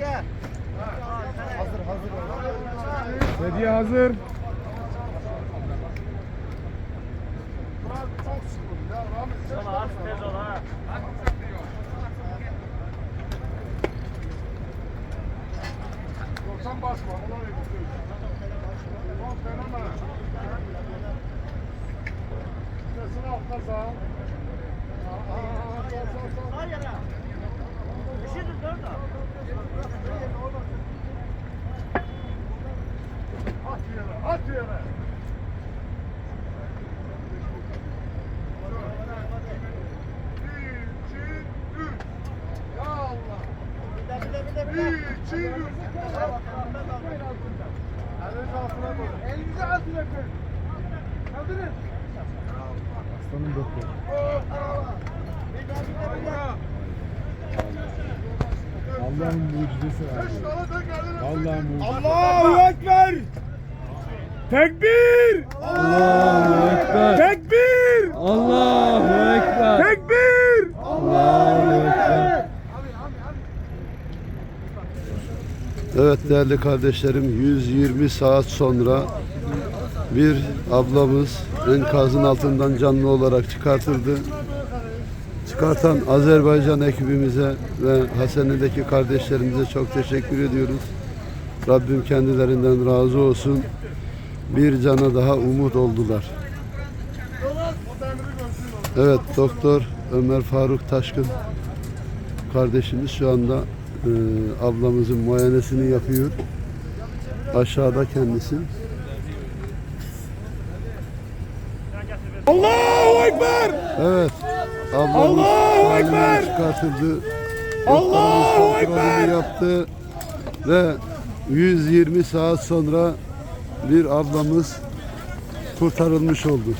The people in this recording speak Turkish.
Qabağa getmə. Hediye hazır. Sen basma. Ona ver. Tamam fenomen. Sesini al kaza. Aa, sal, sal, sal. At Elinizi altına koyun. Kaldırın. Aslanım doktor. Allah'ın mucizesi gelin. Allah'ın mucizesi. Allahu Ekber! Tekbir! Allahu Ekber. Tekbir! Allahu Ekber. Tekbir! Allahu Ekber. Evet değerli kardeşlerim 120 saat sonra bir ablamız enkazın altından canlı olarak çıkartıldı. Çıkartan Azerbaycan ekibimize ve Hasene'deki kardeşlerimize çok teşekkür ediyoruz. Rabbim kendilerinden razı olsun. Bir cana daha umut oldular. Evet Doktor Ömer Faruk Taşkın kardeşimiz şu anda e, ablamızın muayenesini yapıyor. Aşağıda kendisi. Allahu Ekber! Evet. Ablamız Allahu Ekber! çıkartıldı. Allahu Ekber! yaptı ve 120 saat sonra bir ablamız kurtarılmış oldu.